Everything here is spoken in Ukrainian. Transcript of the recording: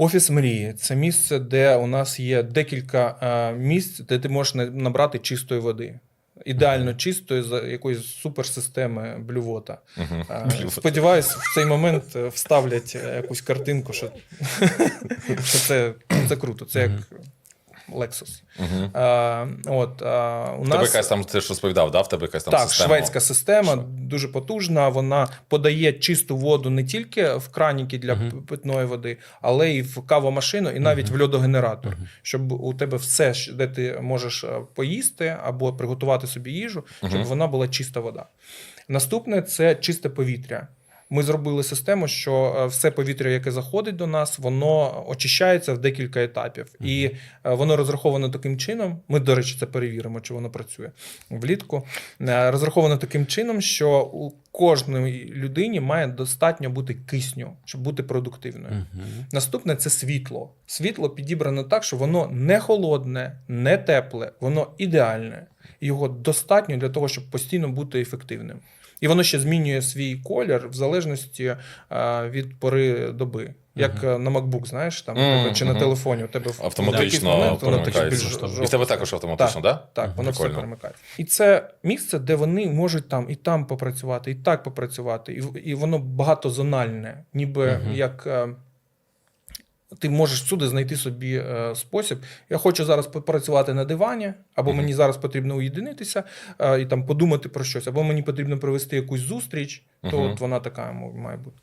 Офіс мрії. Це місце, де у нас є декілька е, місць, де ти можеш набрати чистої води. Ідеально чистої з якоїсь суперсистеми блювота. Е, Сподіваюсь, в цей момент е, вставлять якусь картинку, що, що це, це круто, це як Lexus. Е, от, у У тебе нас... якась там, ти ж розповідав, да? В тебе якась там Так, система. шведська система дуже потужна. Вона подає чисту воду не тільки в краніки для Мгм. питної води, але й в кавомашину, і навіть в льодогенератор, Мгм. щоб у тебе все, де ти можеш е, поїсти або приготувати собі їжу, щоб Мгм. вона була чиста вода. Наступне це чисте повітря. Ми зробили систему, що е, все повітря, яке заходить до нас, воно очищається в декілька етапів, і е, воно розраховано таким чином. Ми, до речі, це перевіримо, чи воно працює влітку. Е, Розраховано таким чином, що у кожної людині має достатньо бути кисню, щоб бути продуктивною. Мгм. Наступне це світло. Світло підібрано так, що воно не холодне, не тепле, воно ідеальне. Його достатньо для того, щоб постійно бути ефективним. І воно ще змінює свій колір в залежності е, від пори доби. Як е, на MacBook, знаєш, там Мгм, тебе, чи на телефоні у тебе Автоматично момент воно перемикається. більш І в тебе також автоматично, так? Да? Так, воно все Прикольно. перемикає. І це місце, де вони можуть там і там попрацювати, і так попрацювати, і, в- і воно багатозональне, ніби Мгм. як. Ти можеш всюди знайти собі е, спосіб. Я хочу зараз попрацювати на дивані, або мені зараз потрібно уєдинитися е, і там подумати про щось, або мені потрібно провести якусь зустріч, то Мгм. от вона така має бути.